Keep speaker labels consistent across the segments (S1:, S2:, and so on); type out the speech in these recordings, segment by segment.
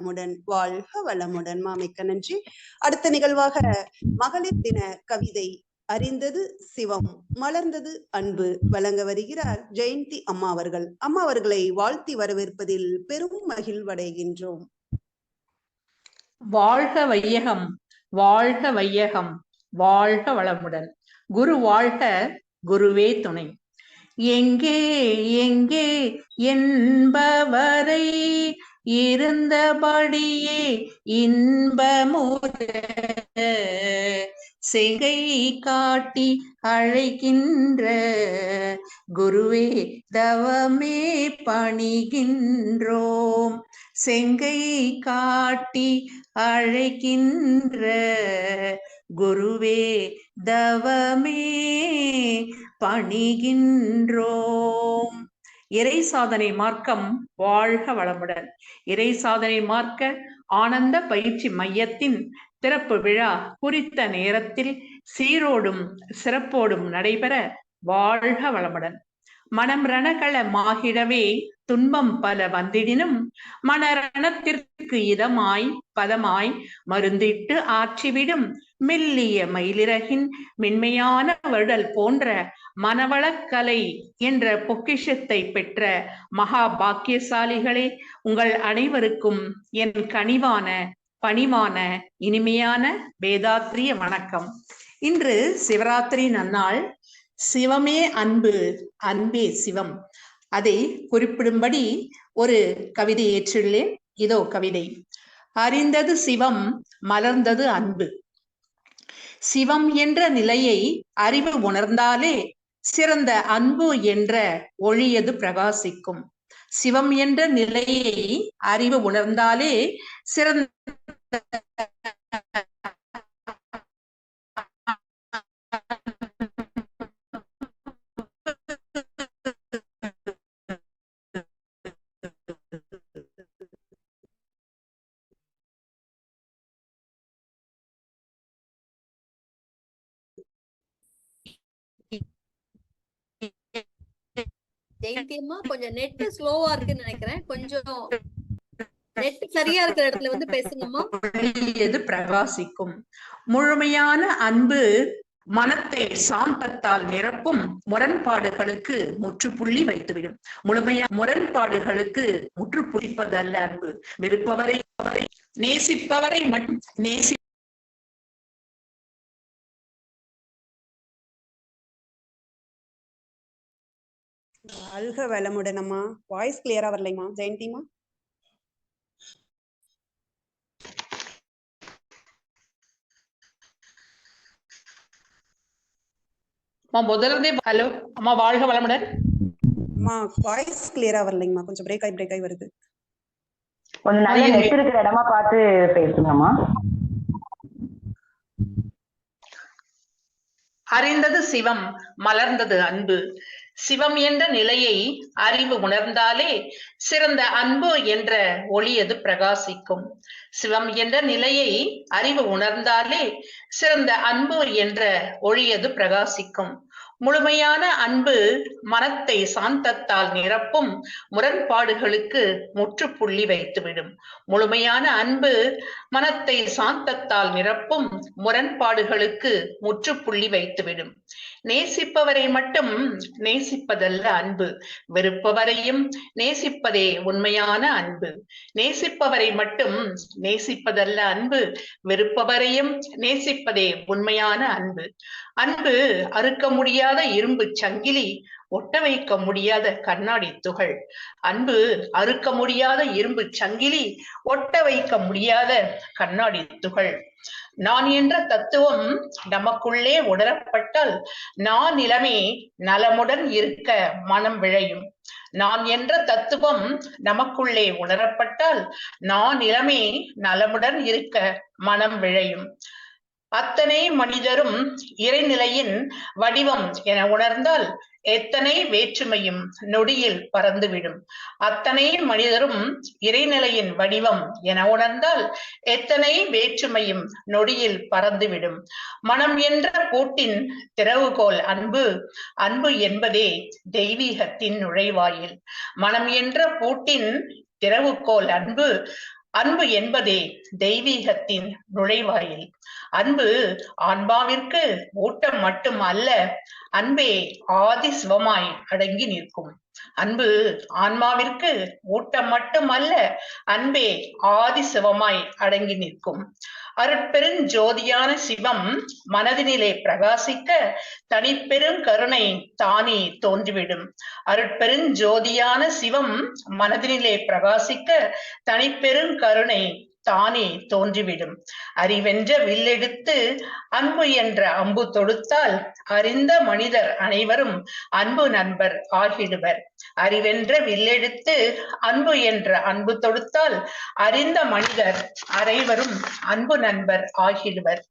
S1: வளமுடன் வாழ்க வளமுடன். மாமிக்க நன்றி. அடுத்த நிகழ்வாக மகளிர் தின கவிதை அறிந்தது சிவம் மலர்ந்தது அன்பு வழங்க வருகிறார் ஜெயந்தி அம்மா அவர்கள். அம்மா அவர்களை வாழ்த்தி வரவேற்பதில் பெரும் மகிழ்வடைகின்றோம்.
S2: வாழ்க வையகம் வாழ்க வையகம் வாழ்க வளமுடன். குரு வாழ்க குருவே துணை. எங்கே எங்கே என்பவரை இருந்தபடியே இன்பமுற செங்கை காட்டி அழைக்கின்ற குருவே தவமே பணிகின்றோம். செங்கை காட்டி அழைக்கின்ற குருவே தவமே பணிகின்றோம். இறை சாதனை மார்க்கம் வாழ்க வளமுடன். இறை சாதனை மார்க்க ஆனந்த பயிற்சி மையத்தின் திறப்பு விழா குறித்த நேரத்தில் சீரோடும் சிறப்போடும் நடைபெற வாழ்க வளமுடன். மனம் ரணகள மாகிடவே துன்பம் பல வந்திடினும் மனரணத்திற்கு இதமாய் பதமாய் மருந்திட்டு ஆற்றிவிடும் மெல்லிய மயிலிறகின் மென்மையான வருடல் போன்ற மனவளக்கலை என்ற பொக்கிஷத்தை பெற்ற மகா பாக்கியசாலிகளே உங்கள் அனைவருக்கும் என் கனிவான பணிவான இனிமையான வேதாத்திரிய வணக்கம். இன்று சிவராத்திரி நன்னாள். சிவமே அன்பு அன்பே சிவம். அதை குறிப்பிடும்படி ஒரு கவிதை ஏற்றுள்ளேன் இதோ கவிதை. அறிந்தது சிவம் மலர்ந்தது அன்பு. சிவம் என்ற நிலையை அறிவு உணர்ந்தாலே சிறந்த அன்பு என்ற ஒழியது பிரகாசிக்கும்? சிவம் என்ற நிலையை அறிவு உணர்ந்தாலே சிறந்த
S3: ஜெயந்தி அம்மா கொஞ்சம் நெட் ஸ்லோவா இருக்குன்னு நினைக்கிறேன். கொஞ்சம் நெட் சரியா இருக்கிற இடத்துல வந்து பேசுங்கம்மா.
S2: ஒளியது பிரகாசிக்கும்? முழுமையான அன்பு மனத்தை சாந்தத்தால் நிரப்பும் முரண்பாடுகளுக்கு முற்றுப்புள்ளி வைத்துவிடும். முழுமையா முரண்பாடுகளுக்கு முற்றுப்புள்ளிப்பதல்ல அன்பு. விருப்பவரை நேசிப்பவரை மட்டும் நேசி
S1: வாழ்க வளமுடன் அம்மா வாய்ஸ் கிளியரா வரலைமா? ஜெயந்திமா
S2: அம்மா முதல்ல இருந்தே ஹலோ அம்மா வாழ்க வளமுடன்.
S1: அம்மா வாய்ஸ் கிளியரா வரலைங்கம்மா. கொஞ்சம் பிரேக் ஆகி பிரேக் ஆகி வருது.
S4: கொஞ்சம் நல்ல. நெட் இருக்கிற இடமா பார்த்து பேசுங்கம்மா.
S2: அறிந்தது சிவம் மலர்ந்தது அன்பு. சிவம் என்ற நிலையை அறிவு உணர்ந்தாலே சிறந்த அன்பு என்ற ஒளியது பிரகாசிக்கும். சிவம் என்ற நிலையை அறிவு உணர்ந்தாலே சிறந்த அன்பு என்ற ஒளியது பிரகாசிக்கும். முழுமையான அன்பு மனத்தை சாந்தத்தால் நிரப்பும் முரண்பாடுகளுக்கு முற்றுப்புள்ளி வைத்துவிடும். முழுமையான அன்பு மனத்தை சாந்தத்தால் நிரப்பும் முரண்பாடுகளுக்கு முற்றுப்புள்ளி வைத்துவிடும். நேசிப்பவரை மட்டும் நேசிப்பதல்ல அன்பு. வெறுப்பவரையும் நேசிப்பதே உண்மையான அன்பு. நேசிப்பவரை மட்டும் நேசிப்பதல்ல அன்பு. வெறுப்பவரையும் நேசிப்பதே உண்மையான அன்பு. அன்பு அறுக்க முடியாத முடியாத இரும்பு சங்கிலி ஒட்ட வைக்க முடியாத கண்ணாடி துகள். அன்பு அறுக்க முடியாத இரும்பு சங்கிலி ஒட்ட வைக்க முடியாத கண்ணாடி துகள். நான் என்ற தத்துவம் நமக்குள்ளே உணரப்பட்டால் நான் நிலமே நலமுடன் இருக்க மனம் விழையும். நான் என்ற தத்துவம் நமக்குள்ளே உணரப்பட்டால் நான் நிலமே நலமுடன் இருக்க மனம் விழையும். அத்தனை மனிதரும் இறைநிலையின் வடிவம் என உணர்ந்தால் எத்தனை வேற்றுமையும் நொடியில் பறந்துவிடும். அத்தனை மனிதரும் இறைநிலையின் வடிவம் என உணர்ந்தால் எத்தனை வேற்றுமையும் நொடியில் பறந்துவிடும். மனம் என்ற கூட்டின் திறவுகோல் அன்பு. அன்பு என்பதே தெய்வீகத்தின் நுழைவாயில். மனம் என்ற பூட்டின் திறவுகோல் அன்பு. அன்பு என்பதே தெய்வீகத்தின் நுழைவாயில். அன்பு ஆன்மாவிற்கு ஊட்டம் மட்டும் அல்ல அன்பே ஆதி சிவமாய் அடங்கி நிற்கும். அன்பு ஆன்மாவிற்கு ஊட்டம் மட்டுமல்ல அன்பே ஆதி சிவமாய் அடங்கி நிற்கும். அருட்பெருஞ்சோதியான சிவம் மனதினிலே பிரகாசிக்க தனிப்பெரும் கருணை தானே தோன்றிவிடும். அருட்பெருஞ்சோதியான சிவம் மனதினிலே பிரகாசிக்க தனிப்பெரும் கருணை தானே தோன்றிவிடும். அறிவென்ற வில்லெடுத்து அன்பு என்ற அம்பு தொடுத்தால் அறிந்த மனிதர் அனைவரும் அன்பு நண்பர் ஆகிடுவர். அறிவென்ற வில்லெடுத்து அன்பு என்ற அன்பு தொடுத்தால் அறிந்த மனிதர் அனைவரும் அன்பு நண்பர் ஆகிடுவர்.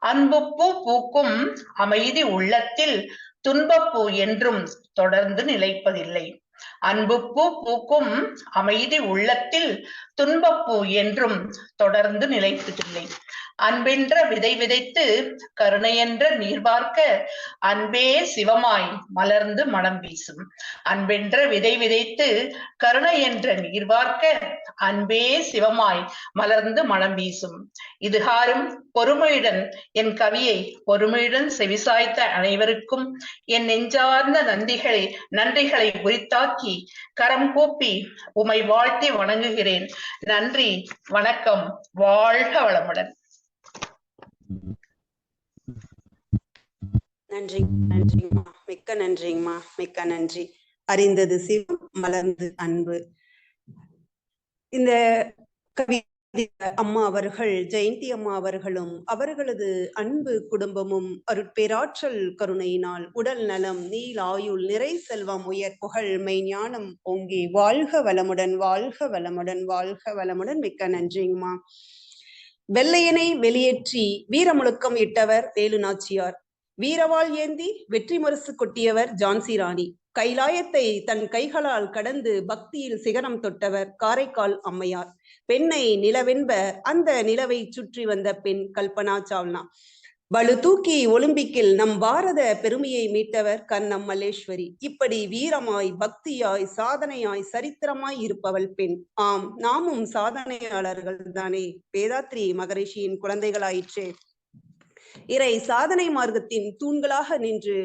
S2: அன்பு பூ பூக்கும் அமைதி உள்ளத்தில் துன்பப்பூ என்றும் தொடர்ந்து நிலைப்பதில்லை. அன்புப்பூ பூக்கும் அமைதி உள்ளத்தில் துன்பப்பூ என்றும் தொடர்ந்து நிலைப்பதில்லை அன்பென்ற விதை விதைத்து கருணை என்ற நீர் பார்க்க அன்பே சிவமாய் மலர்ந்து மனம் வீசும். அன்பென்ற விதை விதைத்து கருணை என்ற நீர் பார்க்க அன்பே சிவமாய் மலர்ந்து மனம் வீசும். இதுகாரும் பொறுமையுடன் என் கவியை பொறுமையுடன் செவிசாய்த்த அனைவருக்கும் என் நெஞ்சார்ந்த நந்திகளை நன்றிகளை ஆக்கி கரம் கூப்பி உமை வாழ்த்தி வணங்குகிறேன். நன்றி வணக்கம் வாழ்க வளமுடன்.
S1: நன்றி நன்றிங்கம்மா. மிக்க நன்றிங்கம்மா. மிக்க நன்றி. அறிந்தது சிவம் மலர்ந்து அன்பு. இந்த கவி அம்மா அவர்கள் ஜெயந்தி அம்மா அவர்களும் அவர்களது அன்பு குடும்பமும் அருட்பேராற்றல் கருணையினால் உடல் நலம் நீல் ஆயுள் நிறை செல்வம் உயர் புகழ் மெய்ஞானம் ஓங்கி வாழ்க வளமுடன் வாழ்க வளமுடன் வாழ்க வளமுடன். மிக்க நன்றிங்கம்மா. வெள்ளையனை வெளியேற்றி வீரமுழுக்கம் இட்டவர் வேலு நாச்சியார் வீரவாள் ஏந்தி வெற்றி முரசு கொட்டியவர் ஜான்சி ராணி. கைலாயத்தை தன் கைகளால் கடந்து பக்தியில் சிகரம் தொட்டவர் காரைக்கால் அம்மையார். பெண்ணை நிலவென்ப அந்த நிலவை சுற்றி வந்த பெண் கல்பனா சாவ்னா. வலு தூக்கி ஒலிம்பிக்கில் நம் பாரத பெருமையை மீட்டவர் கண்ணம் மல்லேஸ்வரி. இப்படி வீரமாய் பக்தியாய் சாதனையாய் சரித்திரமாய் இருப்பவள் பெண். ஆம் நாமும் சாதனையாளர்கள் தானே. வேதாத்ரி மகரிஷியின் குழந்தைகளாயிற்றே. இறை சாதனை மார்க்கத்தின் தூண்களாக நின்று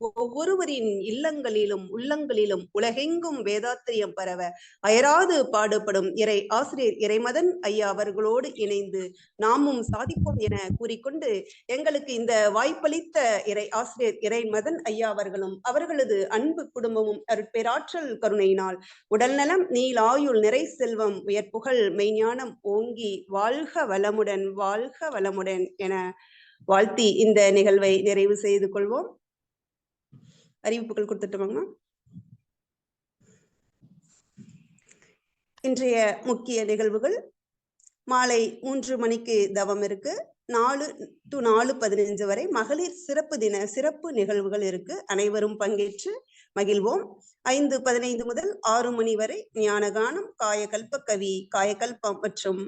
S1: ஒவ்வொருவரின் இல்லங்களிலும் உள்ளங்களிலும் உலகெங்கும் வேதாத்திரியம் பரவ அயராது பாடுபடும் இறை ஆசிரியர் இறைமதன் ஐயா அவர்களோடு இணைந்து நாமும் சாதிப்போம் என கூறிக்கொண்டு எங்களுக்கு இந்த வாய்ப்பளித்த இறை ஆசிரியர் இறைமதன் ஐயா அவர்களும் அவர்களது அன்பு குடும்பமும் அருட்பேராற்றல் கருணையினால் உடல்நலம் நீல் ஆயுள் நிறை செல்வம் உயர்ப்புகழ் மெய்ஞானம் ஓங்கி வாழ்க வளமுடன் வாழ்க வளமுடன் என வாழ்த்தி இந்த நிகழ்வை நிறைவு செய்து கொள்வோம். அறிவிப்புகள் கொடுத்துட்டோமாங்கம்மா இன்றைய முக்கிய நிகழ்வுகள். மாலை மூன்று மணிக்கு தவம் இருக்கு. நாலு டு நாலு பதினைஞ்சு வரை மகளிர் சிறப்பு தின சிறப்பு நிகழ்வுகள் இருக்கு. அனைவரும் பங்கேற்று மகிழ்வோம். ஐந்து பதினைந்து முதல் ஆறு மணி வரை ஞானகானம் காயகல்ப கவி காயகல்பம் மற்றும்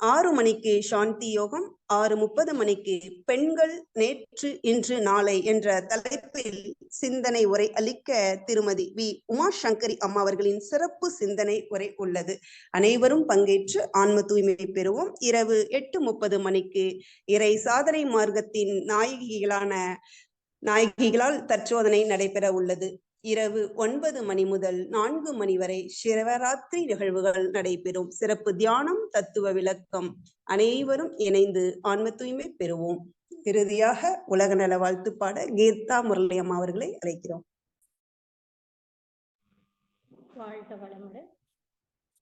S1: ஆறு மணிக்கு சாந்தி யோகம் ஆறு முப்பது மணிக்கு பெண்கள் நேற்று இன்று நாளை என்ற தலைப்பில் சிந்தனை உரை அளிக்க திருமதி வி. உமா சங்கரி அம்மா அவர்களின் சிறப்பு சிந்தனை உரை உள்ளது. அனைவரும் பங்கேற்று ஆன்ம தூய்மை பெறுவோம். இரவு எட்டு முப்பது மணிக்கு இறை சாதனை மார்க்கத்தின் நாயகிகளான நாயகிகளால் தற்சோதனை நடைபெற உள்ளது. இரவு ஒன்பது மணி முதல் நான்கு மணி வரை சிவராத்திரி நிகழ்வுகள் நடைபெறும். சிறப்பு தியானம் தத்துவ விளக்கம் அனைவரும் இணைந்து ஆன்ம தூய்மை பெறுவோம். இறுதியாக உலக நல வாழ்த்து பாட கீர்த்தா முரளியம் அவர்களை அழைக்கிறோம்.
S5: வாழ்க வளமுடன்.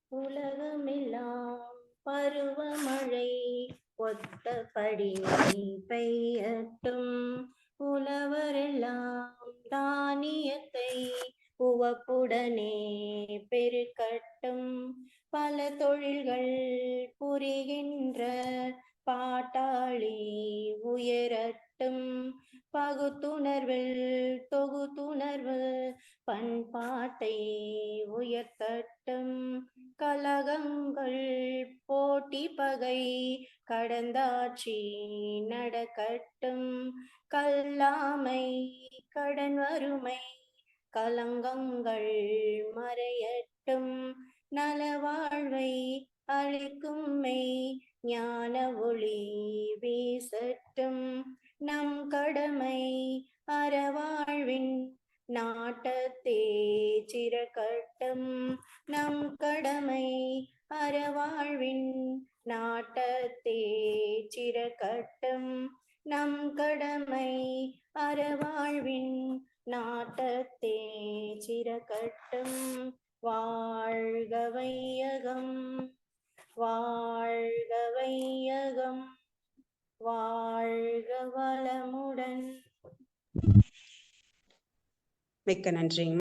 S5: உலகமெல்லாம் பருவமழை ஒத்தபடி பெய்யட்டும். உழவரெல்லாம் தானியத்தை உவப்புடனே பெருக்கட்டும். பல தொழில்கள் புரிகின்ற பாட்டாளி உயரட்டும். பகுத்துணர்வில் தொகுத்துணர்வு பண்பாட்டை உயர்த்தட்டும். கலகங்கள் போட்டி பகை கடந்தாட்சி நடக்கட்டும். கல்லாமை கடன் வறுமை கலங்கங்கள் மறையட்டும். நலவாழ்வை அழிக்கும் மெய் ஞான ஒளி வீசட்டும். நம் கடமை அறவாழ்வின் நாட்டத்தே சிறக்கட்டும். நம் கடமை அறவாழ்வின் நாட்டத்தே சிறக்கட்டும். நம் கடமை அறவாழ்வின் நாட்டத்தே சிறக்கட்டும். வாழ்க வையகம் வாழ்க வையகம் வாழ்க வளமுடன்.
S1: மிக்க நன்றி